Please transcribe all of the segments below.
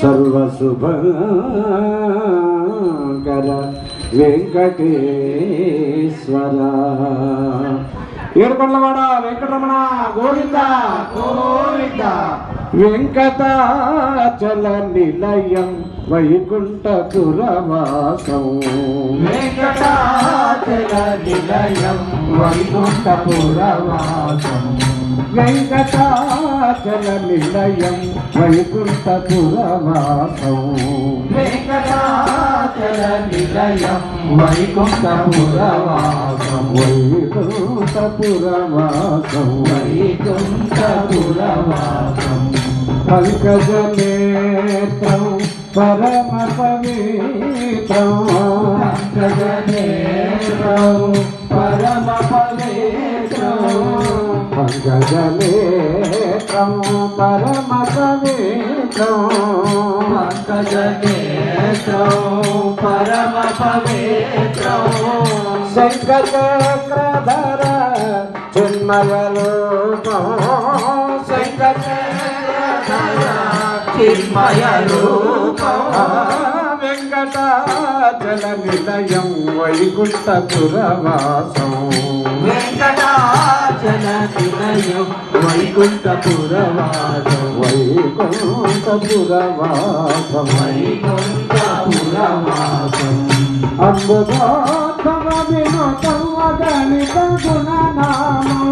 సర్వశుభకర వెంకటేశ్వర. ఏడుకొండలవాడ వెంకటరమణ గోవింద గోవింద. వెంకటాచల నిలయం వైకుంఠపురవాసం వెంకటాచల నిలయం వైకుంఠపురవాసం వెంకటాచల నిలయం వైకుంఠపురవాసం. వెంకటాచల నిలయం వైకుంఠపురవాసం. వైకుంఠపురవాసం. వైకుంఠపురవాసం. పంకజనేత్రం పరమ పవిత్రం పంకజనేత్రం పరమ పవిత్రం పంకజనేత్రం పరమ పవిత్రం పంకజనేత్రం పరమ పవిత్రం శంకచక్రధర చిన్మయ రూపం. చిన్మయ వెంకటాచల నిలయం వైకుంఠపురవాసం వెంకటాచల నిలయం వైకుంఠపురవాసం. వైకుంఠపురవాసం. వైకుంఠపురవాసం అద్భుతోత్తమ వినోదం అగణిత గుణనామం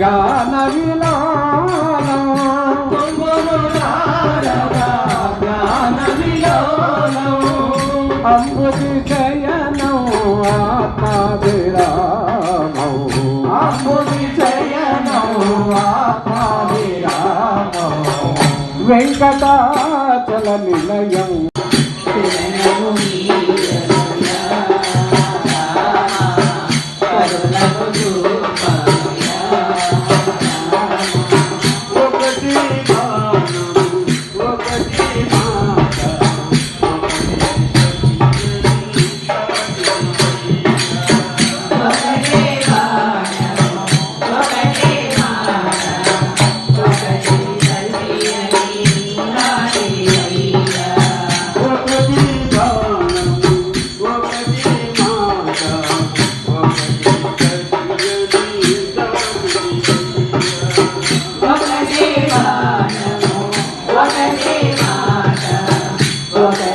గాన విలోలం వెంకటాచల నిలయం కరుణ Okay.